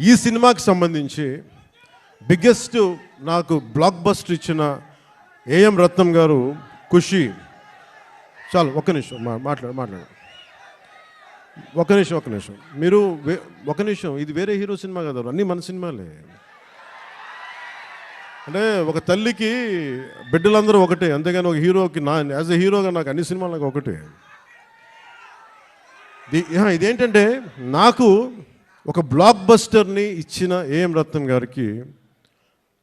ఈ సినిమాకి సంబంధించి బిగ్గెస్ట్ నాకు బ్లాక్ బస్టర్ ఇచ్చిన ఏఎం రత్నం గారు ఖుషి. చాలు ఒక్క నిమిషం మా మాట్లాడు మాట్లాడు. ఒక నిమిషం ఒక నిమిషం. మీరు ఒక నిమిషం ఇది వేరే హీరో సినిమా కదా అన్నీ మన సినిమాలే. అంటే ఒక తల్లికి బిడ్డలందరూ ఒకటే అంతేగాని ఒక హీరోకి నా యాజ్ ఎ హీరోగా నాకు అన్ని సినిమాలకు ఒకటే. ఇదేంటంటే నాకు ఒక బ్లాక్ బస్టర్ని ఇచ్చిన ఏఎం రత్నం గారికి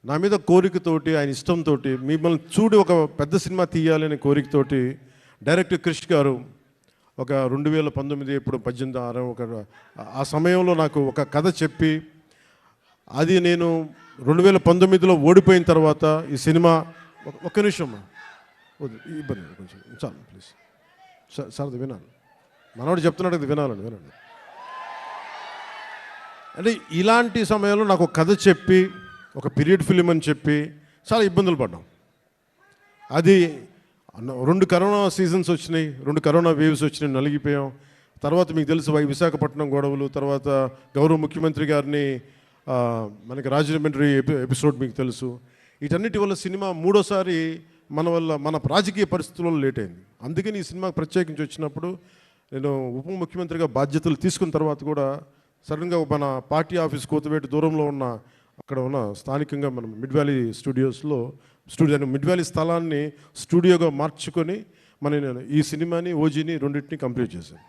నా మీద కోరికతోటి ఆయన ఇష్టంతో మిమ్మల్ని చూడి ఒక పెద్ద సినిమా తీయాలనే కోరికతోటి డైరెక్టర్ క్రిష్ గారు ఒక రెండు వేల పంతొమ్మిది ఇప్పుడు పద్దెనిమిది ఆరు ఒక ఆ సమయంలో నాకు ఒక కథ చెప్పి అది నేను రెండు వేల పంతొమ్మిదిలో ఓడిపోయిన తర్వాత ఈ సినిమా ఒక- ఒక్క నిమిషం ఇబ్బంది కొంచెం చాలు ప్లీజ్. సార్ సార్ అది వినాలి. మనవాడు చెప్తున్నాడు అది వినాలండి వినండి. అంటే ఇలాంటి సమయంలో నాకు ఒక కథ చెప్పి ఒక పీరియడ్ ఫిలిం అని చెప్పి చాలా ఇబ్బందులు పడ్డాం. అది రెండు కరోనా సీజన్స్ వచ్చినాయి రెండు కరోనా వేవ్స్ వచ్చినాయి నలిగిపోయాం. తర్వాత మీకు తెలుసు వై- విశాఖపట్నం గొడవలు తర్వాత గౌరవ ముఖ్యమంత్రి గారిని మనకి రాజమండ్రి ఎపిసోడ్ మీకు తెలుసు. వీటన్నిటి వల్ల సినిమా మూడోసారి మన వల్ల మన రాజకీయ పరిస్థితుల్లో లేట్ అయింది. అందుకని ఈ సినిమాకి ప్రత్యేకించి వచ్చినప్పుడు నేను ఉప ముఖ్యమంత్రిగా బాధ్యతలు తీసుకున్న తర్వాత కూడా సడన్గా మన పార్టీ ఆఫీస్ కోతవేటు దూరంలో ఉన్న అక్కడ ఉన్న స్థానికంగా మనం మిడ్ వ్యాలీ స్టూడియోస్లో స్టూడియో మిడ్ వ్యాలీ స్థలాన్ని స్టూడియోగా మార్చుకొని మన నేను ఈ సినిమాని ఓజీని రెండింటిని కంప్లీట్ చేశాను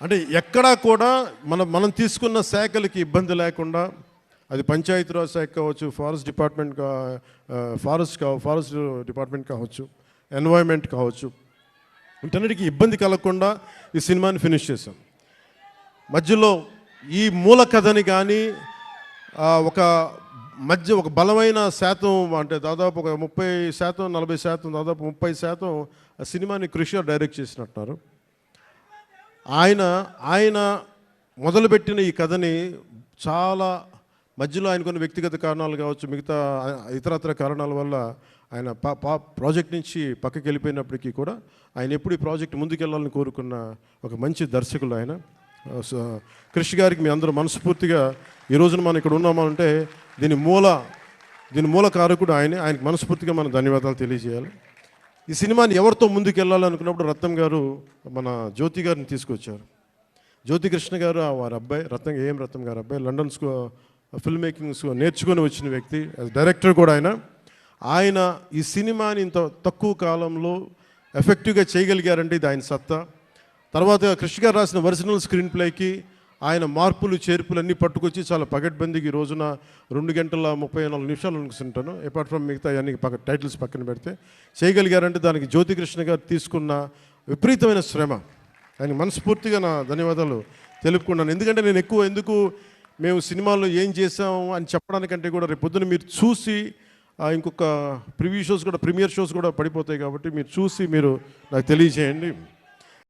అంటే ఎక్కడా కూడా మనం మనం తీసుకున్న శాఖలకి ఇబ్బంది లేకుండా అది పంచాయతీరాజ్ శాఖ కావచ్చు ఫారెస్ట్ డిపార్ట్మెంట్ కా ఫారెస్ట్ కా ఫారెస్ట్ డిపార్ట్మెంట్ కావచ్చు ఎన్వైర్మెంట్ కావచ్చు వీటన్నిటికీ ఇబ్బంది కలగకుండా ఈ సినిమాని ఫినిష్ చేశాం. మధ్యలో ఈ మూల కథని కానీ ఒక మధ్య ఒక బలమైన శాతం అంటే దాదాపు ఒక ముప్పై శాతం నలభై శాతం దాదాపు ముప్పై శాతం ఆ సినిమాని కృషి డైరెక్ట్ చేసినట్టున్నారు. ఆయన ఆయన మొదలుపెట్టిన ఈ కథని చాలా మధ్యలో ఆయన కొన్ని వ్యక్తిగత కారణాలు కావచ్చు మిగతా ఇతరత్ర కారణాల వల్ల ఆయన పా పా ప్రాజెక్ట్ నుంచి పక్కకి వెళ్ళిపోయినప్పటికీ కూడా ఆయన ఎప్పుడు ఈ ప్రాజెక్ట్ ముందుకెళ్ళాలని కోరుకున్న ఒక మంచి దర్శకులు ఆయన. కృషి గారికి మీ అందరూ మనస్ఫూర్తిగా ఈ రోజున మనం ఇక్కడ ఉన్నామంటే దీని మూల దీని మూల కారకుడు ఆయనే. ఆయనకి మనస్ఫూర్తిగా మనం ధన్యవాదాలు తెలియజేయాలి. ఈ సినిమాని ఎవరితో ముందుకు వెళ్ళాలనుకున్నప్పుడు రత్నం గారు మన జ్యోతి గారిని తీసుకొచ్చారు. జ్యోతి కృష్ణ గారు ఆ వారి అబ్బాయి రత్నం ఏం రత్నం గారు అబ్బాయి లండన్ స్కూ ఫిల్మ్ మేకింగ్ స్కూ నేర్చుకొని వచ్చిన వ్యక్తి డైరెక్టర్ కూడా ఆయన. ఆయన ఈ సినిమాని ఇంత తక్కువ కాలంలో ఎఫెక్టివ్గా చేయగలిగారంటే ఇది ఆయన సత్తా. తర్వాత కృష్ణ గారు రాసిన ఒరిజినల్ స్క్రీన్ ప్లేకి ఆయన మార్పులు చేర్పులు అన్నీ పట్టుకొచ్చి చాలా పగడ్బందీకి రోజున రెండు గంటల ముప్పై నాలుగు నిమిషాలు అనుకుంటాను అపార్ట్ ఫ్రమ్ మిగతా అన్ని పక్క టైటిల్స్ పక్కన పెడితే చేయగలిగారంటే దానికి జ్యోతికృష్ణ గారు తీసుకున్న విపరీతమైన శ్రమ. ఆయన మనస్ఫూర్తిగా నా ధన్యవాదాలు తెలుపుకున్నాను ఎందుకంటే నేను ఎక్కువ ఎందుకు మేము సినిమాల్లో ఏం చేసాం అని చెప్పడానికంటే కూడా రేపు పొద్దున మీరు చూసి ఇంకొక ప్రివ్యూ షోస్ కూడా ప్రీమియర్ షోస్ కూడా పడిపోతాయి కాబట్టి మీరు చూసి మీరు నాకు తెలియజేయండి.